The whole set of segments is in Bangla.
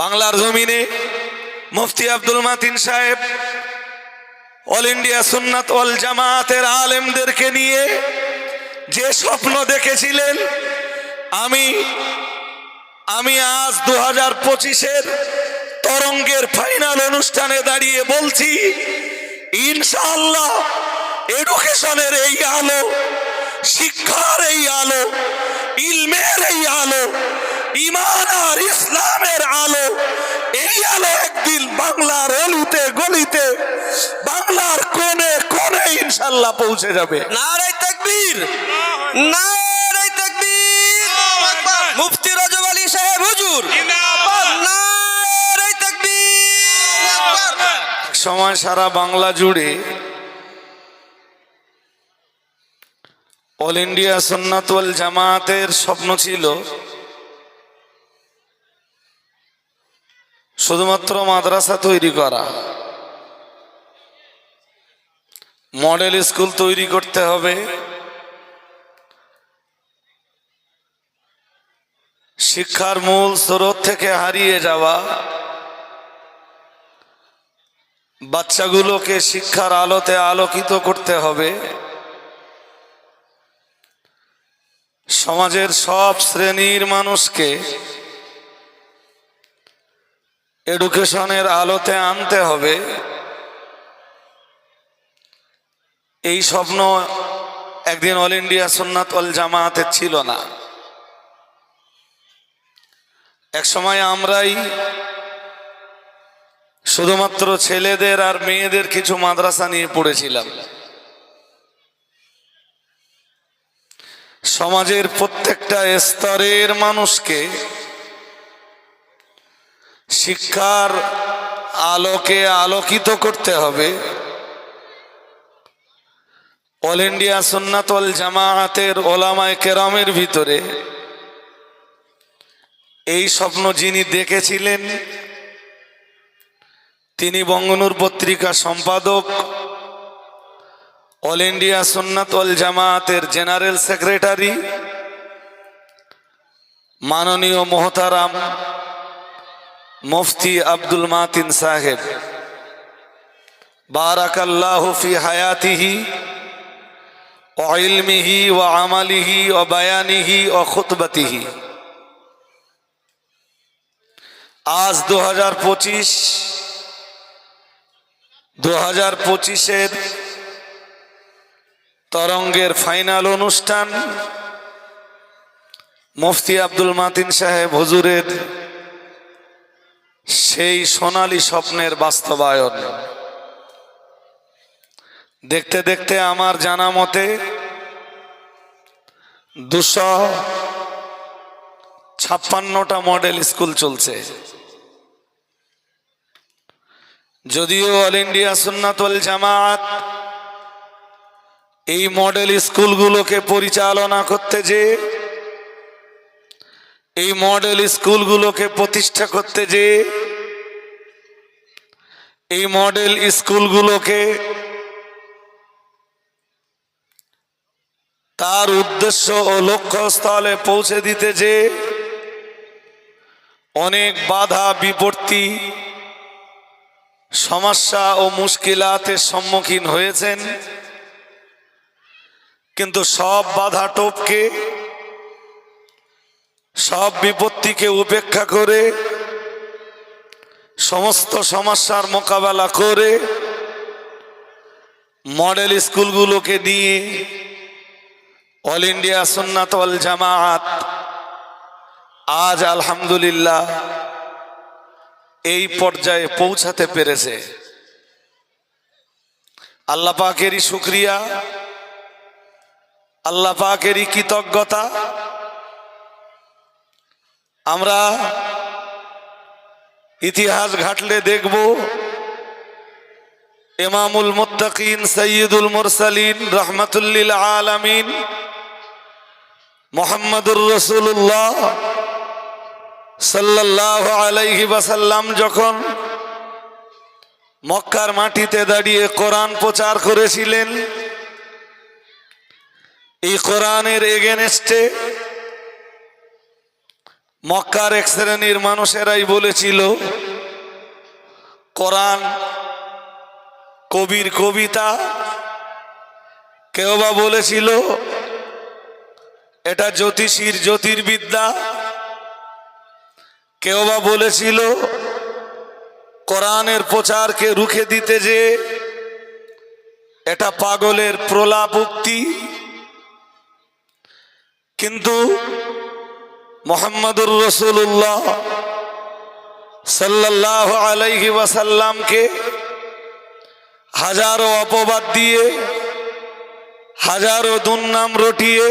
বাংলার জমিনে মুফতি আব্দুল মাতিন সাহেব, অল ইন্ডিয়া সুন্নাত অল জামাতের আলেমদেরকে নিয়ে যে স্বপ্ন দেখেছিলেন, আমি আমি আজ দু হাজার পঁচিশের তরঙ্গের ফাইনাল অনুষ্ঠানে দাঁড়িয়ে বলছি, ইনশাআল্লাহ এডুকেশনের এই আলো, শিক্ষার এই আলো, ইলমের এই আলো ইমান আর ইসলামের আলো এই আলো একদিন বাংলার অলিতে গলিতে বাংলার কোণে কোণে ইনশাল্লাহ পৌঁছে যাবে। নারে তাকবীর নারে তাকবীর। মুফতি রজব আলী সাহেব হুজুর। নারে তাকবীর। সময় সারা বাংলা জুড়ে অল ইন্ডিয়া সন্ন্যাতল জামাতের স্বপ্ন ছিল শুধুমাত্র মাদ্রাসা তৈরি করা। মডেল স্কুল তৈরি করতে হবে। শিক্ষার মূল স্রোত থেকে হারিয়ে যাওয়া। বাচ্চাগুলোকে শিক্ষার আলোতে আলোকিত করতে হবে। সমাজের সব শ্রেণির মানুষকে এডুকেশনের আলোতে আনতে হবে। এই স্বপ্ন একদিন অল ইন্ডিয়া সুন্নাত অল জামায়াতের ছিল না। এক সময় আমরাই শুধুমাত্র ছেলেদের আর মেয়েদের কিছু মাদ্রাসা নিয়ে পড়েছিলাম। সমাজের প্রত্যেকটা স্তরের মানুষকে শিক্ষার আলোকে আলোকিত করতে হবে। অল ইন্ডিয়া সুন্নাতল জামায়াতের ওলামায় কেরামের ভিতরে এই স্বপ্ন যিনি দেখেছিলেন, তিনি বঙ্গনুর পত্রিকা সম্পাদক, অল ইন্ডিয়া সুন্নাত অল জামায়াতের জেনারেল সেক্রেটারি, মাননীয় মোহতারাম মুফতি আব্দুল মাতিন সাহেব। বারাকাল্লাহু ফি হায়াতিহি ও ইলমিহি ও আমালিহি ও বায়ানিহি ও খুতবাতিহি। আজ দু হাজার পঁচিশ দু হাজার পঁচিশের তরঙ্গের ফাইনাল অনুষ্ঠান মুফতি আব্দুল মাতিন সাহেব হুজুরের সেই সোনালি স্বপ্নের বাস্তবায়ন। দেখতে দেখতে আমার জানা মতে দুশো ছাপ্পান্নটা মডেল স্কুল চলছে। যদিও অল ইন্ডিয়া সুন্নাতল জামাত এই মডেল স্কুলগুলোকে পরিচালনা করতে যে এই মডেল স্কুলগুলোকে প্রতিষ্ঠা করতে যে, এই মডেল স্কুলগুলোকে তার উদ্দেশ্য ও লক্ষ্যস্থলে পৌঁছে দিতে যে, অনেক বাধা বিপত্তি, সমস্যা ও মুশকিলাতের সম্মুখীন হয়েছেন। কিন্তু সব বাধা টোপকে। সব বিপত্তিকে উপেক্ষা করে, সমস্ত সমস্যার মোকাবেলা করে, মডেল স্কুলগুলোকে নিয়ে অল ইন্ডিয়া সুন্নাত অল জামায়াত আজ আলহামদুলিল্লাহ এই পর্যায়ে পৌঁছাতে পেরেছে। আল্লাহ পাকেরই শুক্রিয়া কৃতজ্ঞতা আমরা ইতিহাস ঘাটলে দেখব এমামুল মুত্তাকিন সৈয়দুল মুরসালিন রহমতুল্লিল আলামিন মোহাম্মদুর রসুল্লাহ সাল্লাহ আলাইহি বাসাল্লাম যখন মক্কার মাটিতে দাঁড়িয়ে কোরআন প্রচার করেছিলেন, এই কোরআনের এগেনস্টে মক্কার এক শ্রেণির মানুষেরাই বলেছিল, কোরআন কবির কবিতা। কেউ বা বলেছিল, এটা জ্যোতিষীর জ্যোতির্বিদ্যা। কেউ বা বলেছিল, কোরআনের প্রচারকে রুখে দিতে যে এটা পাগলের প্রলাপ উক্তি কিন্তু মোহাম্মদুর রসুল্লাহ সাল্লাহ আলাইহি ওয়াসাল্লামকে হাজারো অপবাদ দিয়ে, হাজারো দুর্নাম রটিয়ে,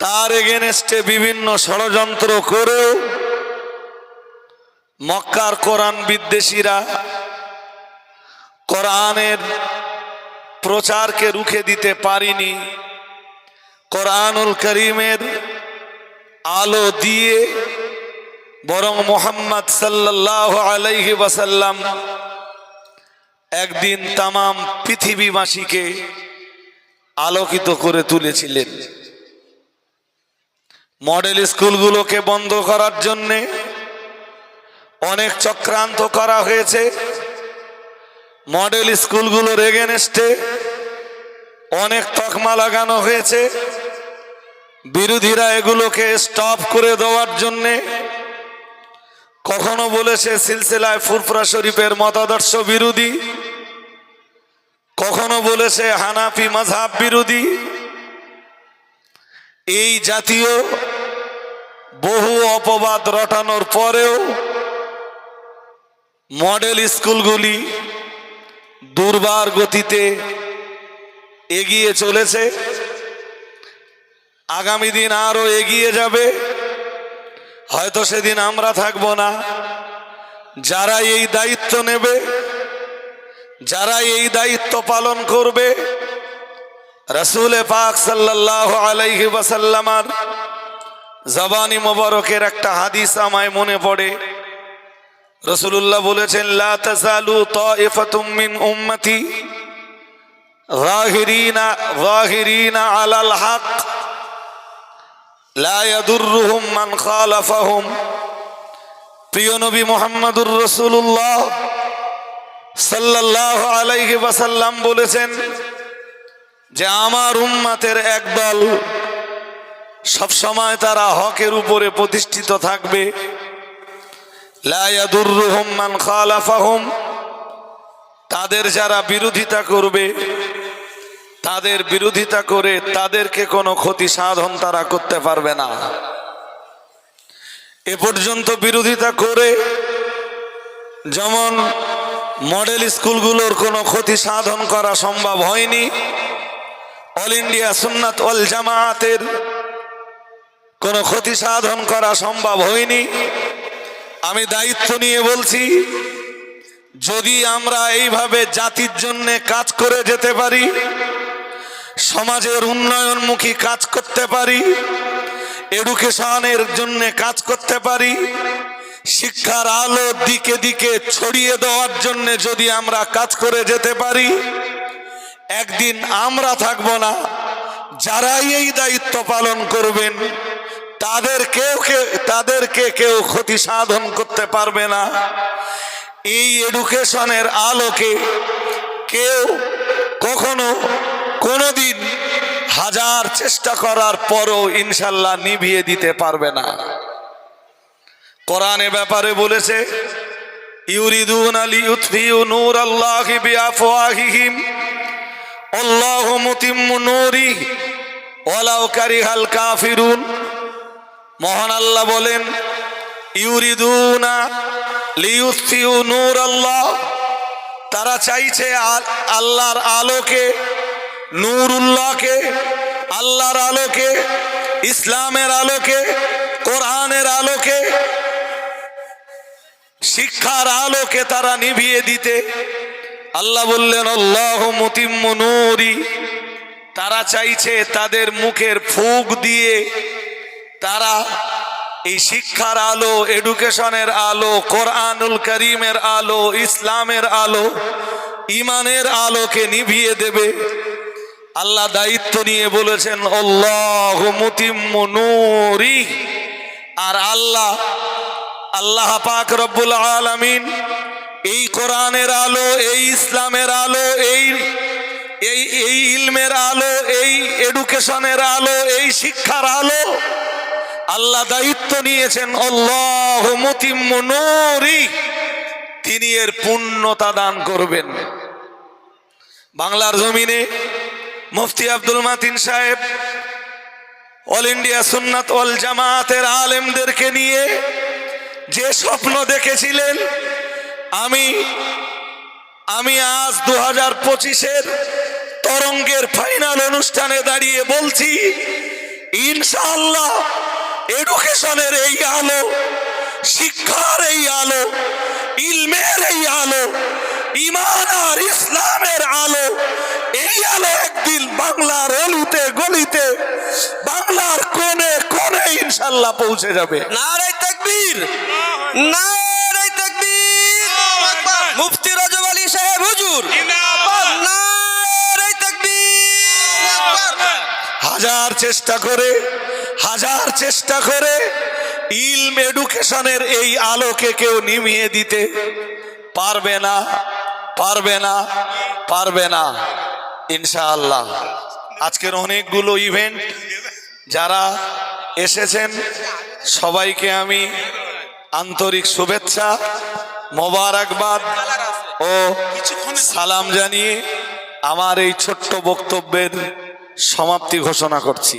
তার এগেনস্টে বিভিন্ন ষড়যন্ত্র করেও মক্কার কোরআন বিদ্বেষীরা কোরআনের প্রচারকে রুখে দিতে পারিনি। কোরআনুল করিমের আলো দিয়ে বরং মোহাম্মদ সাল্লাহ আলাইহি ওয়াসাল্লাম একদিন তামাম পৃথিবীবাসীকে আলোকিত করে তুলেছিলেন। মডেল স্কুলগুলোকে বন্ধ করার জন্যে অনেক চক্রান্ত করা হয়েছে। মডেল স্কুলগুলোর এগেনস্টে অনেক তকমা লাগানো হয়েছে। বিরোধীরা এগুলোকে স্টপ করে দেওয়ার জন্যে কখনো বলেছে সিলসিলায় ফুরফুরা শরীফের মতাদর্শ বিরোধী, কখনো বলেছে হানাফি মাঝহাব বিরোধী। এই জাতীয় বহু অপবাদ রটানোর পরেও মডেল স্কুলগুলি দুর্বার গতিতে এগিয়ে চলেছে। আগামী দিন আরও এগিয়ে যাবে। হয়তো সেদিন আমরা থাকব না। যারা এই দায়িত্ব নেবে, যারা এই দায়িত্ব পালন করবে, রসুলে পাক সাল্লাহ আলাইহি ওয়াসাল্লামার জবানি মোবারকের একটা হাদিস আমায় মনে পড়ে। রসুল্লাহ বলেছেন, লা তাজালু তাইফাতুম মিন উম্মতি। যাহিরিনা যাহিরিনা আলাল হক। মান খালাফাহুম। প্রিয় নবী মুহাম্মদুর রাসূলুল্লাহ সাল্লাল্লাহু আলাইহি ওয়াসাল্লাম বলেছেন যে আমার উম্মাতের একদল সব সময় তারা হকের উপরে প্রতিষ্ঠিত থাকবে। লা ইয়াদুররুহুম মান খালাফাহুম। তাদের যারা বিরোধিতা করবে তাদের বিরোধিতা করে তাদেরকে কোনো ক্ষতি সাধন তারা করতে পারবে না। এ পর্যন্ত বিরোধিতা করে যেমন মডেল স্কুলগুলোর কোনো ক্ষতি সাধন করা সম্ভব হয়নি, অল ইন্ডিয়া সুন্নাত অল জামায়াতের কোনো ক্ষতি সাধন করা সম্ভব হয়নি। আমি দায়িত্ব নিয়ে বলছি, যদি আমরা এইভাবে জাতির জন্যে কাজ করে যেতে পারি সমাজের উন্নয়নমুখী কাজ করতে পারি এডুকেশনের জন্য কাজ করতে পারি, শিক্ষার আলো দিকে দিকে ছড়িয়ে দেওয়ার জন্য যদি আমরা কাজ করে যেতে পারি, একদিন আমরা থাকব না। যারাই এই দায়িত্ব পালন করবেন, তাদের কেউ তাদেরকে কেউ ক্ষতি সাধন করতে পারবে না। এই এডুকেশনের আলোকে কেউ কখনো কোনোদিন হাজার চেষ্টা করার পরও ইনশাল্লাহ নিভিয়ে দিতে পারবে না। কোরআনে ব্যাপারে বলেছে, ইউরিদুন আলী উৎফিউ নূর আল্লাহ মহান আল্লাহ বলেন, ইউরিদুনা আল্লাহ তারা চাইছে আল্লাহর আলোকে নূরুল্লাহকে, আল্লাহর আলোকে, ইসলামের আলোকে, কোরআনের আলোকে, শিক্ষার আলোকে তারা নিভিয়ে দিতে। আল্লাহ বললেন, আল্লাহ মুতিম্মনুরি তারা চাইছে তাদের মুখের ফুক দিয়ে তারা এই শিক্ষার আলো, এডুকেশনের আলো, কোরআনুল করিমের আলো, ইসলামের আলো, ইমানের আলোকে নিভিয়ে দেবে। আল্লাহ দায়িত্ব নিয়ে বলেছেন, আল্লাহ মুতিম্মনুরি আর আল্লাহ আল্লাহ পাক রব্বুল আলামিন এই কোরআনের আলো, এই ইসলামের আলো, এই এই এই ইলমের আলো, এই এডুকেশনের আলো, এই শিক্ষার আলো, আল্লাহ দায়িত্ব নিয়েছেন, আল্লাহ মতিমুরি তিনি এর পূর্ণতা দান করবেন। বাংলার জমিনে মুফতি আব্দুল মাতিন সাহেব, অল ইন্ডিয়া সুন্নাত অল জামাতের আলেমদেরকে নিয়ে যে স্বপ্ন দেখেছিলেন, আমি আমি আজ দু হাজার পঁচিশের তরঙ্গের ফাইনাল অনুষ্ঠানে দাঁড়িয়ে বলছি, ইনশাআল্লাহ এডুকেশনের এই আলো, শিক্ষার এই আলো, ইলমের এই আলো ইমান আর ইসলামের আলো এই আলো একদিন বাংলার অলিতে গলিতে বাংলার কোণে কোণে ইনশাল্লাহ পৌঁছে যাবে। না নারাই তাকবীর নারাই তাকবীর। মুফতি রজব আলী সাহেব হুজুর। নারাই তাকবীর। হাজার চেষ্টা করে হাজার চেষ্টা করে ইলম এডুকেশনের এই আলোকে কেউ নিমিয়ে দিতে পারবে না। পারবে না পারবে না, ইনশাআল্লাহ। আজকের অনেকগুলো ইভেন্ট যারা এসেছেন, সবাইকে আমি আন্তরিক শুভেচ্ছা, মোবারকবাদ ও সালাম জানিয়ে আমার এই ছোট্ট বক্তব্যের সমাপ্তি ঘোষণা করছি।